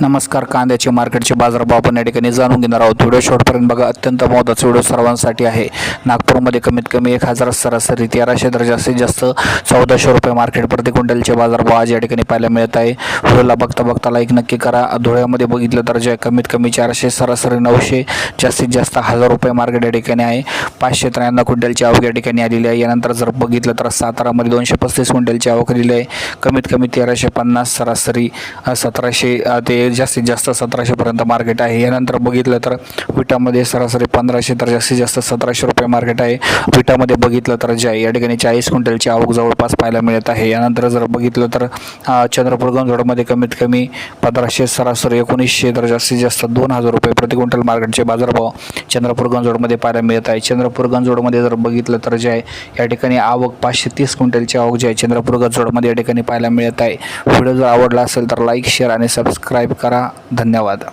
नमस्कार कांद्याचे मार्केटचे बाजारभाव आपण या ठिकाणी जाणून घेणार आहोत. व्हिडिओ शॉर्टपर्यंत बघा अत्यंत महत्त्वाचा व्हिडिओ सर्वांसाठी आहे. नागपूरमध्ये कमीत कमी एक हजार सरासरी तेराशे तर जास्तीत जास्त चौदाशे रुपये मार्केट प्रति क्विंटलचे बाजारभाव आज या ठिकाणी पाहायला मिळत आहे. व्हिडिओला बघता बघता लाईक नक्की करा. धुळ्यामध्ये बघितलं तर जे कमीत कमी चारशे सरासरी नऊशे जास्तीत जास्त हजार रुपये मार्केट या ठिकाणी आहे. पाचशे त्र्याण्णव क्विंटलची आवक या ठिकाणी आलेली आहे. यानंतर जर बघितलं तर सातारामध्ये दोनशे पस्तीस क्विंटलची आवक आलेली आहे. कमीत कमी तेराशे पन्नास सरासरी सतराशे ते जास्तीत जास्त सतराशेपर्यंत मार्केट आहे. यानंतर बघितलं तर विटामध्ये सरासरी पंधराशे तर जास्तीत जास्त सतराशे रुपये मार्केट आहे. विटामध्ये बघितलं तर जे आहे या ठिकाणी चाळीस क्विंटलची आवक जवळपास पाहायला मिळत आहे. यानंतर जर बघितलं तर चंद्रपूर गंजोडमध्ये कमीत कमी पंधराशे सरासरी एकोणीसशे तर जास्तीत जास्त दोन हजार रुपये प्रति क्विंटल मार्केटचे बाजारभाव चंद्रपूर गंजोडमध्ये पाहायला मिळत आहे. चंद्रपूर गंजोडमध्ये जर बघितलं तर जे आहे या ठिकाणी आवक पाचशे तीस क्विंटलची आवक जी आहे चंद्रपूर गंजोडमध्ये या ठिकाणी पाहायला मिळत आहे. व्हिडिओ जर आवडला असेल तर लाईक शेअर आणि सबस्क्राईब करा. धन्यवाद.